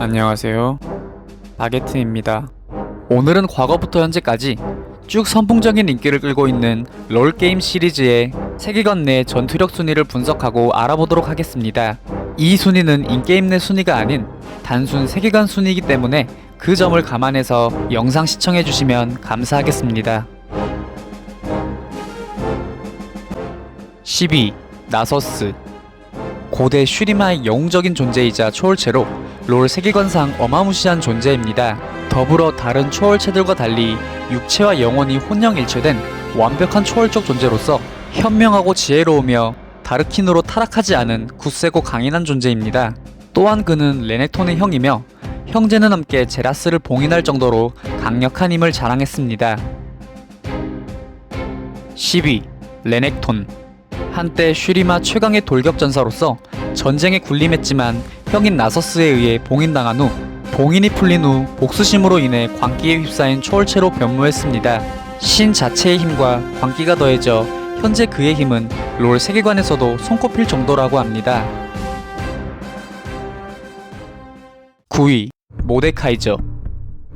안녕하세요. 바게트입니다. 오늘은 과거부터 현재까지 쭉 선풍적인 인기를 끌고 있는 롤게임 시리즈의 세계관 내 전투력 순위를 분석하고 알아보도록 하겠습니다. 이 순위는 인게임 내 순위가 아닌 단순 세계관 순위이기 때문에 그 점을 감안해서 영상 시청해주시면 감사하겠습니다. 12. 나서스 고대 슈리마의 영웅적인 존재이자 초월체로 롤 세계관상 어마무시한 존재입니다. 더불어 다른 초월체들과 달리 육체와 영혼이 혼영일체된 완벽한 초월적 존재로서 현명하고 지혜로우며 다르킨으로 타락하지 않은 굳세고 강인한 존재입니다. 또한 그는 레넥톤의 형이며 형제는 함께 제라스를 봉인할 정도로 강력한 힘을 자랑했습니다. 12. 레넥톤 한때 슈리마 최강의 돌격 전사로서 전쟁에 군림했지만 형인 나서스에 의해 봉인당한 후 봉인이 풀린 후 복수심으로 인해 광기에 휩싸인 초월체로 변모했습니다. 신 자체의 힘과 광기가 더해져 현재 그의 힘은 롤 세계관에서도 손꼽힐 정도라고 합니다. 9위 모데카이저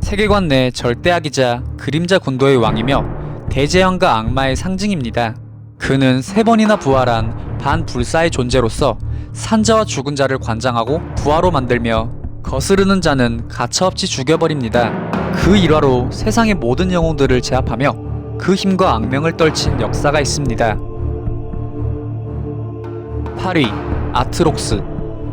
세계관 내 절대악이자 그림자 군도의 왕이며 대재앙과 악마의 상징입니다. 그는 세 번이나 부활한 반불사의 존재로서 산자와 죽은 자를 관장하고 부하로 만들며 거스르는 자는 가차없이 죽여버립니다. 그 일화로 세상의 모든 영웅들을 제압하며 그 힘과 악명을 떨친 역사가 있습니다. 8위 아트록스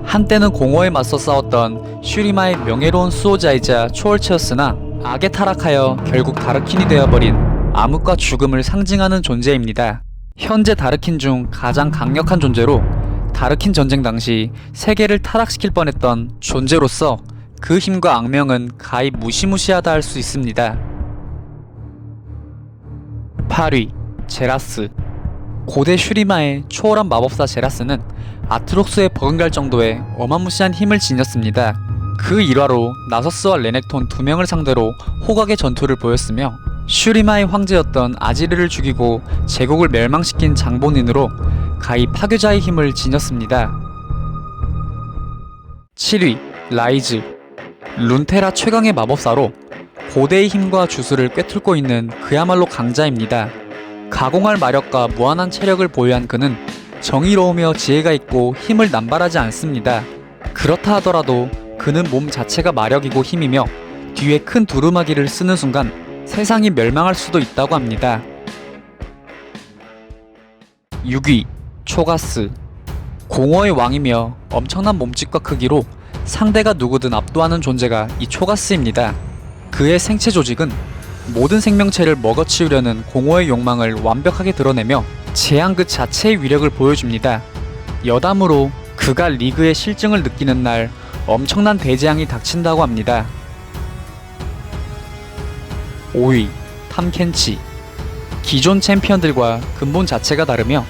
한때는 공허에 맞서 싸웠던 슈리마의 명예로운 수호자이자 초월체였으나 악에 타락하여 결국 다르킨이 되어버린 암흑과 죽음을 상징하는 존재입니다. 현재 다르킨 중 가장 강력한 존재로 다르킨 전쟁 당시 세계를 타락시킬 뻔했던 존재로서 그 힘과 악명은 가히 무시무시하다 할 수 있습니다. 8위 제라스 고대 슈리마의 초월한 마법사 제라스는 아트록스에 버금갈 정도의 어마무시한 힘을 지녔습니다. 그 일화로 나서스와 레넥톤 두 명을 상대로 호각의 전투를 보였으며 슈리마의 황제였던 아지르를 죽이고 제국을 멸망시킨 장본인으로 가히 파괴자의 힘을 지녔습니다. 7위 라이즈 룬테라 최강의 마법사로 고대의 힘과 주술을 꿰뚫고 있는 그야말로 강자입니다. 가공할 마력과 무한한 체력을 보유한 그는 정의로우며 지혜가 있고 힘을 남발하지 않습니다. 그렇다 하더라도 그는 몸 자체가 마력이고 힘이며 뒤에 큰 두루마기를 쓰는 순간 세상이 멸망할 수도 있다고 합니다. 6위 초가스 공허의 왕이며 엄청난 몸집과 크기로 상대가 누구든 압도하는 존재가 이 초가스입니다. 그의 생체 조직은 모든 생명체를 먹어치우려는 공허의 욕망을 완벽하게 드러내며 재앙 그 자체의 위력을 보여줍니다. 여담으로 그가 리그의 실증을 느끼는 날 엄청난 대재앙이 닥친다고 합니다. 5위 탐켄치 기존 챔피언들과 근본 자체가 다르며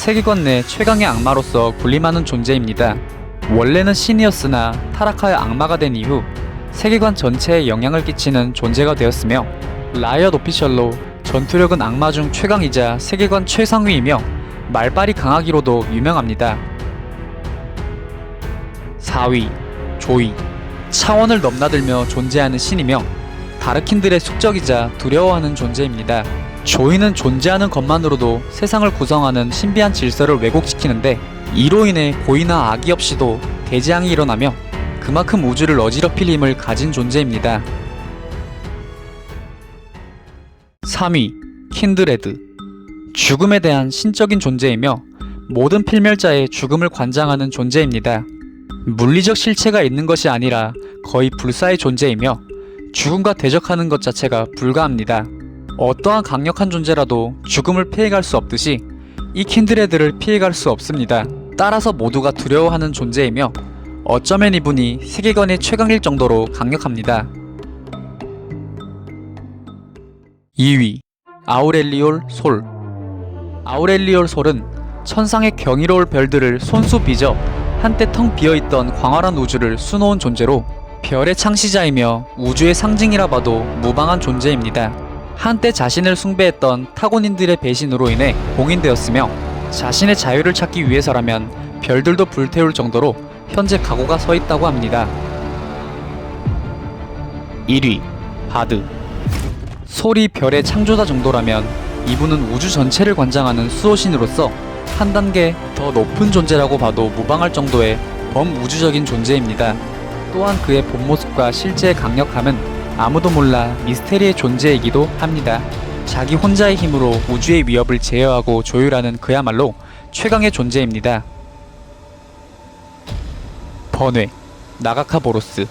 세계관 내 최강의 악마로서 군림하는 존재입니다. 원래는 신이었으나 타락하여 악마가 된 이후 세계관 전체에 영향을 끼치는 존재가 되었으며 라이엇 오피셜로 전투력은 악마 중 최강이자 세계관 최상위이며 말빨이 강하기로도 유명합니다. 4위 조이 차원을 넘나들며 존재하는 신이며 다르킨들의 숙적이자 두려워하는 존재입니다. 조이는 존재하는 것만으로도 세상을 구성하는 신비한 질서를 왜곡시키는데 이로 인해 고의나 악의 없이도 대재앙이 일어나며 그만큼 우주를 어지럽힐 힘을 가진 존재입니다. 3위 킨드레드 죽음에 대한 신적인 존재이며 모든 필멸자의 죽음을 관장하는 존재입니다. 물리적 실체가 있는 것이 아니라 거의 불사의 존재이며 죽음과 대적하는 것 자체가 불가합니다. 어떠한 강력한 존재라도 죽음을 피해갈 수 없듯이 이 킨드레드를 피해갈 수 없습니다. 따라서 모두가 두려워하는 존재이며 어쩌면 이분이 세계관의 최강일 정도로 강력합니다. 2위 아우렐리올 솔 아우렐리올 솔은 천상의 경이로울 별들을 손수 빚어 한때 텅 비어있던 광활한 우주를 수놓은 존재로 별의 창시자이며 우주의 상징이라 봐도 무방한 존재입니다. 한때 자신을 숭배했던 타고닌들의 배신으로 인해 봉인되었으며 자신의 자유를 찾기 위해서라면 별들도 불태울 정도로 현재 각오가 서 있다고 합니다. 1위 바드 소리 별의 창조자 정도라면 이분은 우주 전체를 관장하는 수호신으로서 한 단계 더 높은 존재라고 봐도 무방할 정도의 범우주적인 존재입니다. 또한 그의 본 모습과 실제의 강력함은 아무도 몰라 미스테리의 존재이기도 합니다. 자기 혼자의 힘으로 우주의 위협을 제어하고 조율하는 그야말로 최강의 존재입니다. 번뇌 나가카보로스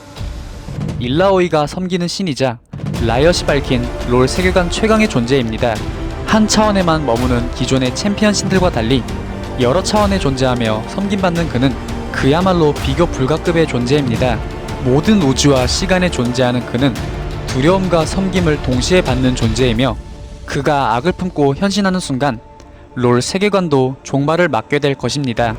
일라오이가 섬기는 신이자 라이엇이 밝힌 롤 세계관 최강의 존재입니다. 한 차원에만 머무는 기존의 챔피언 신들과 달리 여러 차원에 존재하며 섬김받는 그는 그야말로 비교 불가급의 존재입니다. 모든 우주와 시간에 존재하는 그는 두려움과 섬김을 동시에 받는 존재이며 그가 악을 품고 현신하는 순간 롤 세계관도 종말을 맞게 될 것입니다.